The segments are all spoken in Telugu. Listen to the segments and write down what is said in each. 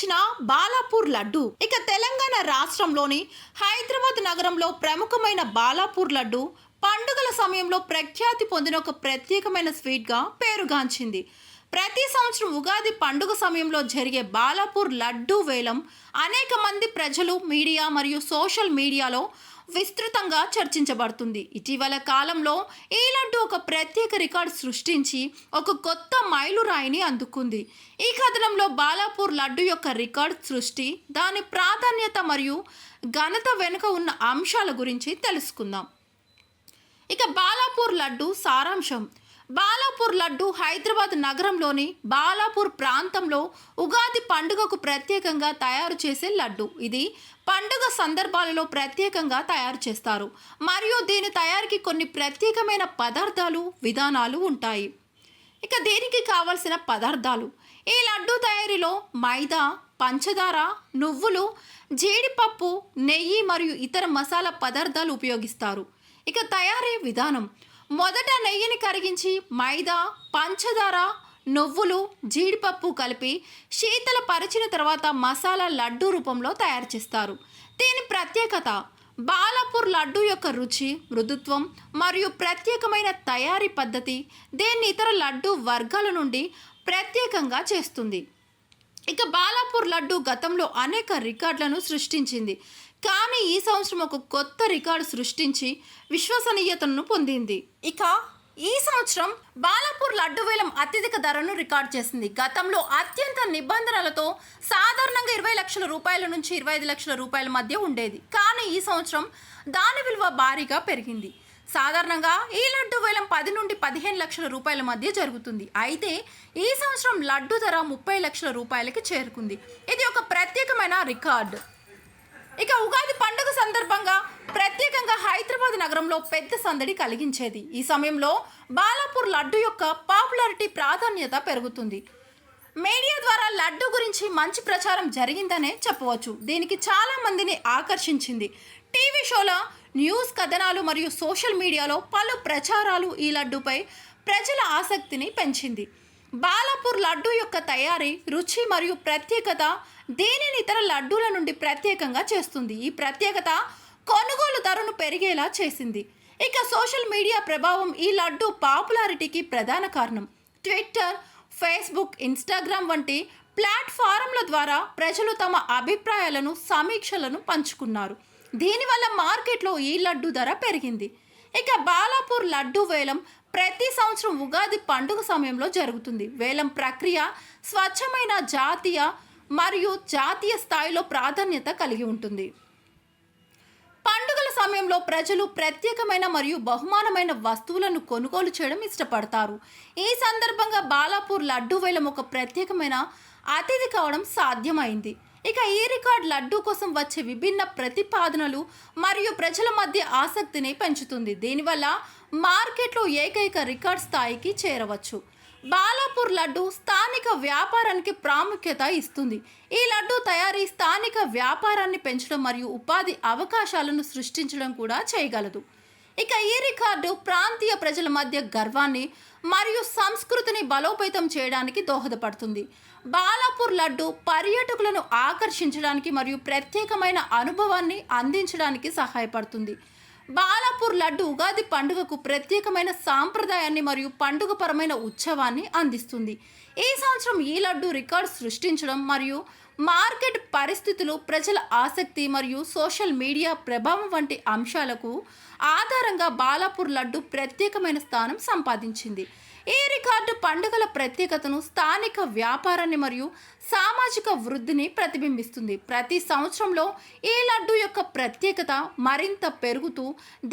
అలరించిన బాలాపూర్ లడ్డు. ఇక తెలంగాణ రాష్ట్రంలోని హైదరాబాద్ నగరంలో ప్రముఖమైన బాలాపూర్ లడ్డు పండుగల సమయంలో ప్రఖ్యాతి పొందిన ఒక ప్రత్యేకమైన స్వీట్గా పేరుగాంచింది. ప్రతి సంవత్సరం ఉగాది పండుగ సమయంలో జరిగే బాలాపూర్ లడ్డు వేలం అనేక మంది ప్రజలు మీడియా మరియు సోషల్ మీడియాలో విస్తృతంగా చర్చించబడుతుంది. ఇటీవల కాలంలో ఈ లడ్డు ఒక ప్రత్యేక రికార్డు సృష్టించి ఒక కొత్త మైలురాయిని అందుకుంది. ఈ కథనంలో బాలాపూర్ లడ్డు యొక్క రికార్డ్ సృష్టి దాని ప్రాధాన్యత మరియు ఘనత వెనుక ఉన్న అంశాల గురించి తెలుసుకుందాం. ఇక బాలాపూర్ లడ్డు సారాంశం. బాలాపూర్ లడ్డు హైదరాబాద్ నగరంలోని బాలాపూర్ ప్రాంతంలో ఉగాది పండుగకు ప్రత్యేకంగా తయారు చేసే లడ్డు. ఇది పండుగ సందర్భాలలో ప్రత్యేకంగా తయారు చేస్తారు. మరియు దీని తయారీకి కొన్ని ప్రత్యేకమైన పదార్థాలు విధానాలు ఉంటాయి. ఇక దీనికి కావలసిన పదార్థాలు. ఈ లడ్డు తయారీలో మైదా పంచదార నువ్వులు జీడిపప్పు నెయ్యి మరియు ఇతర మసాలా పదార్థాలు ఉపయోగిస్తారు. ఇక తయారీ విధానం. మొదట నెయ్యిని కరిగించి మైదా పంచదార నువ్వులు జీడిపప్పు కలిపి శీతల పరిచిన తర్వాత మసాలా లడ్డు రూపంలో తయారు చేస్తారు. దీని ప్రత్యేకత బాలాపూర్ లడ్డు యొక్క రుచి మృదుత్వం మరియు ప్రత్యేకమైన తయారీ పద్ధతి దీన్ని ఇతర లడ్డు వర్గాల నుండి ప్రత్యేకంగా చేస్తుంది. ఇక బాలాపూర్ లడ్డు గతంలో అనేక రికార్డులను సృష్టించింది. కానీ ఈ సంవత్సరం ఒక కొత్త రికార్డు సృష్టించి విశ్వసనీయతను పొందింది. ఇక ఈ సంవత్సరం బాలాపూర్ లడ్డు వేలం అత్యధిక ధరను రికార్డ్ చేసింది. గతంలో అత్యంత నిబంధనలతో సాధారణంగా ఇరవై లక్షల రూపాయల నుంచి ఇరవై ఐదు లక్షల రూపాయల మధ్య ఉండేది. కానీ ఈ సంవత్సరం దాని విలువ భారీగా పెరిగింది. సాధారణంగా ఈ లడ్డు వేలం పది నుండి పదిహేను లక్షల రూపాయల మధ్య జరుగుతుంది. అయితే ఈ సంవత్సరం లడ్డు ధర ముప్పై లక్షల రూపాయలకి చేరుకుంది. ఇది ఒక ప్రత్యేకమైన రికార్డు. ఇక ఉగాది పండుగ సందర్భంగా ప్రత్యేకంగా హైదరాబాద్ నగరంలో పెద్ద సందడి కలిగించేది. ఈ సమయంలో బాలాపూర్ లడ్డు యొక్క పాపులారిటీ ప్రాధాన్యత పెరుగుతుంది. మీడియా ద్వారా లడ్డు గురించి మంచి ప్రచారం జరిగిందనే చెప్పవచ్చు. దీనికి చాలా మందిని ఆకర్షించింది. టీవీ షోల న్యూస్ కథనాలు మరియు సోషల్ మీడియాలో పలు ప్రచారాలు ఈ లడ్డుపై ప్రజల ఆసక్తిని పెంచింది. బాలాపూర్ లడ్డు యొక్క తయారీ రుచి మరియు ప్రత్యేకత దీనిని ఇతర లడ్డూల నుండి ప్రత్యేకంగా చేస్తుంది. ఈ ప్రత్యేకత కొనుగోలు ధరను పెరిగేలా చేసింది. ఇక సోషల్ మీడియా ప్రభావం ఈ లడ్డు పాపులారిటీకి ప్రధాన కారణం. ట్విట్టర్ ఫేస్బుక్ ఇన్స్టాగ్రామ్ వంటి ప్లాట్ఫారంల ద్వారా ప్రజలు తమ అభిప్రాయాలను సమీక్షలను పంచుకున్నారు. దీనివల్ల మార్కెట్లో ఈ లడ్డు ధర పెరిగింది. ఇక బాలాపూర్ లడ్డు వేలం ప్రతి సంవత్సరం ఉగాది పండుగ సమయంలో జరుగుతుంది. వేలం ప్రక్రియ స్వచ్ఛమైన జాతీయ మరియు జాతీయ స్థాయిలో ప్రాధాన్యత కలిగి ఉంటుంది. పండుగల సమయంలో ప్రజలు ప్రత్యేకమైన మరియు బహుమానమైన వస్తువులను కొనుగోలు చేయడం ఇష్టపడతారు. ఈ సందర్భంగా బాలాపూర్ లడ్డు వేలం ఒక ప్రత్యేకమైన అతిథి కావడం సాధ్యమైంది. ఇక ఈ రికార్డ్ లడ్డు కోసం వచ్చే విభిన్న ప్రతిపాదనలు మరియు ప్రజల మధ్య ఆసక్తిని పెంచుతుంది. దీనివల్ల మార్కెట్లో ఏకైక రికార్డ్ స్థాయికి చేరవచ్చు. బాలాపూర్ లడ్డు స్థానిక వ్యాపారానికి ప్రాముఖ్యత ఇస్తుంది. ఈ లడ్డు తయారీ స్థానిక వ్యాపారాన్ని పెంచడం మరియు ఉపాధి అవకాశాలను సృష్టించడం కూడా చేయగలదు. ఇక ఈ రికార్డు ప్రాంతీయ ప్రజల మధ్య గర్వాన్ని మరియు సంస్కృతిని బలోపేతం చేయడానికి దోహదపడుతుంది. బాలాపూర్ లడ్డు పర్యాటకులను ఆకర్షించడానికి మరియు ప్రత్యేకమైన అనుభవాన్ని అందించడానికి సహాయపడుతుంది. బాలాపూర్ లడ్డు ఉగాది పండుగకు ప్రత్యేకమైన సాంప్రదాయాన్ని మరియు పండుగపరమైన ఉత్సవాన్ని అందిస్తుంది. ఈ సంవత్సరం ఈ లడ్డు రికార్డ్ సృష్టించడం మరియు మార్కెట్ పరిస్థితులు ప్రజల ఆసక్తి మరియు సోషల్ మీడియా ప్రభావం వంటి అంశాలకు ఆధారంగా బాలాపూర్ లడ్డు ప్రత్యేకమైన స్థానం సంపాదించింది. ఈ రికార్డు పండుగల ప్రత్యేకతను స్థానిక వ్యాపారాన్ని మరియు సామాజిక వృద్ధిని ప్రతిబింబిస్తుంది. ప్రతి సంవత్సరంలో ఈ లడ్డు యొక్క ప్రత్యేకత మరింత పెరుగుతూ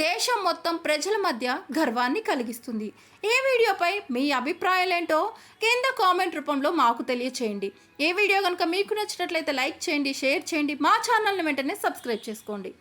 దేశం మొత్తం ప్రజల మధ్య గర్వాన్ని కలిగిస్తుంది. ఈ వీడియోపై మీ అభిప్రాయాలేంటో కింద కామెంట్ రూపంలో మాకు తెలియచేయండి. ఈ వీడియో కనుక మీకు నచ్చినట్లయితే లైక్ చేయండి షేర్ చేయండి. మా ఛానల్ని వెంటనే సబ్స్క్రైబ్ చేసుకోండి.